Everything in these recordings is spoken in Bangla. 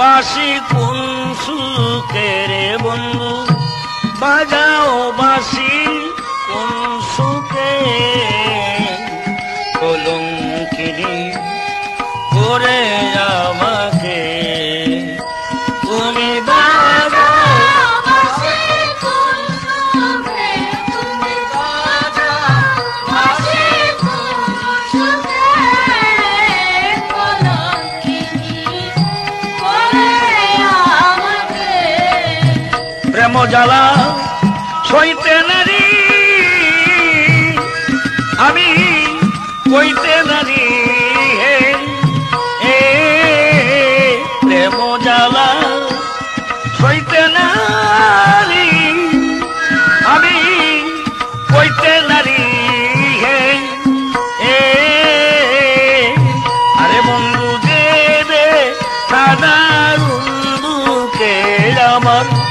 বাসি কোন সুখের বন্ধু জ্বালা সইতে নারী, আমি কইতে নারী এ প্রেম জ্বালা সইতে নারী, আমি কইতে নারী আমার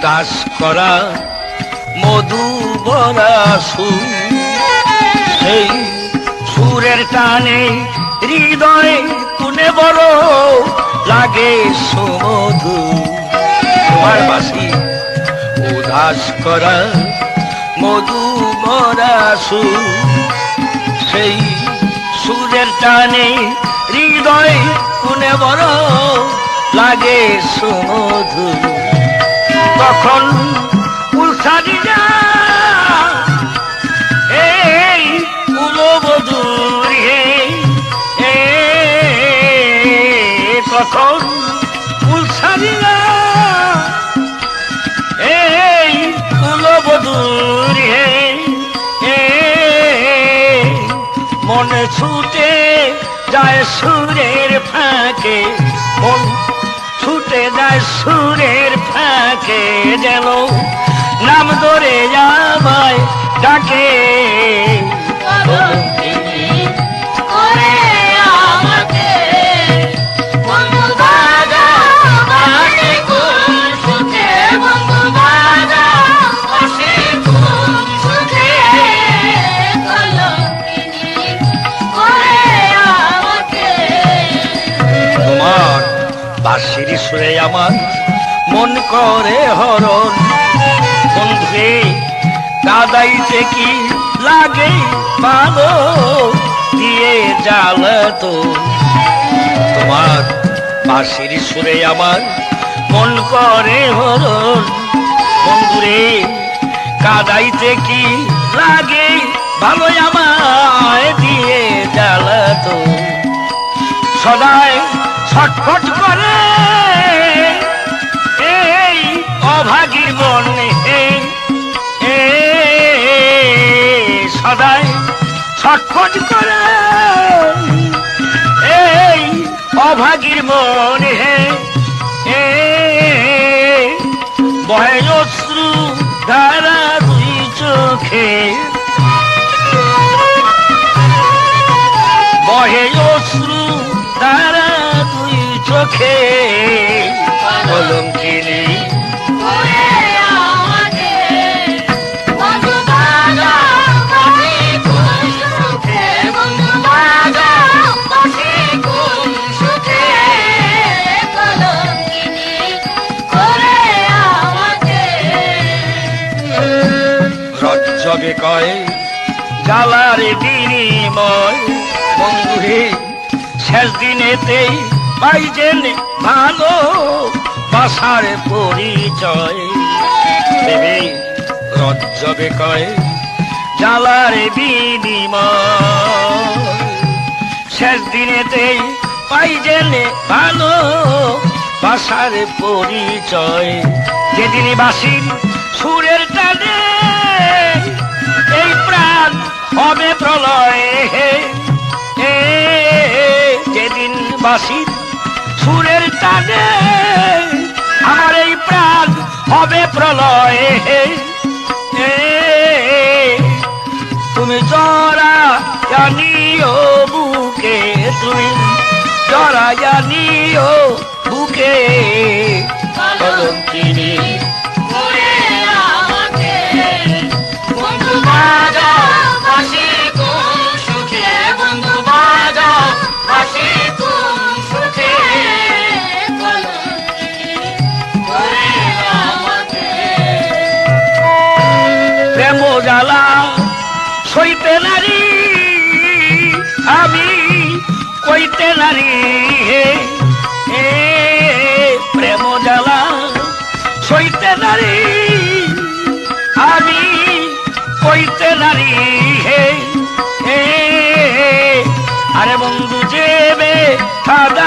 উদাস করা মধু বরা সুর। সেই সুরের টানে হৃদয়ে কুনে বড় লাগে সমধু। তোমার বাসি উদাস করা মধু মরা সুর। সেই সুরের টানে হৃদয় কুনে বড় লাগে সুমধু। তখন সুখে কলঙ্কিনী করে আমাকে তোমার বাঁশির সুরে আমার মন করে হরণ। বন্ধুরে, কাদাইতে কি লাগে ভালো দিয়ে জাল তো। তোমার বাঁশির সুরে আমার মন করে হরণ। বন্ধুরে, কাদাইতে কি লাগে ভালো আমায়? দিয়ে জ্বালাতো সদায় ছটফট ছটফট করে। এই অভাগীর মনে এ, বহে অশ্রু ধারা দুই চোখে। বহে অশ্রু তারা দুই চোখে। কয় জ্বালার বিনিময়। বন্ধুরে শেষ দিনেতেই পাইছেন ভালো বাসার পরিচয়। দেবে রজ্জবে কয় জ্বালার বিনিময়। শেষ দিনেতেই পাইছেন ভালো বাসার পরিচয়। যেদিন বাসির হবে প্রলয়। হে যেদিন বাসির সুরের টানে আমার এই প্রাণ হবে প্রলয়। এ, তুমি জরা জানিও বুকে তুমি জরা জানিও বুকে। নারী সইতে আমি কইতে হে আরে বন্ধু যেবে সাদারুন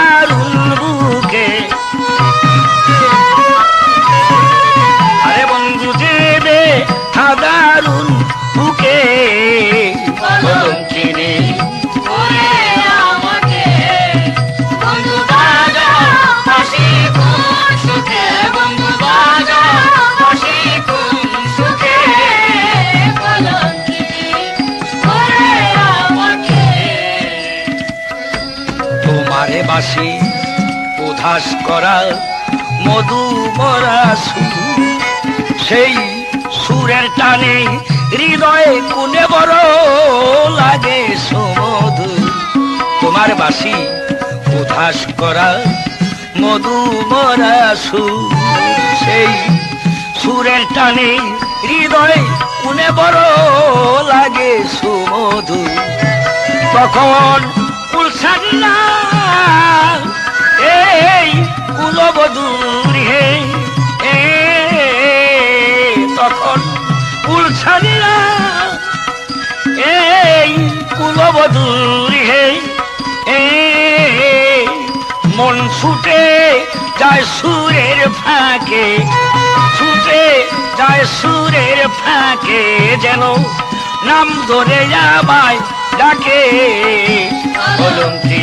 তোমারে বাসি উধাস করা, মধু মরা সুর সেই সুরের টানে হৃদয়ে কোনে বড় লাগে সমধু। তোমার বাসি উধাস করা, মধু মরা সুর সেই সুরের টানে হৃদয় কোনে বড় লাগে সুমধু। তখন কুলসারিলা এই কুলবধূর হে তখন কুলসারিলা এই কুলবধূর হে। যায় সুরের ফাঁকে ছুটে যায় সুরের ফাঁকে যেন নাম ধরে যাবায় ডাকে। কলঙ্কি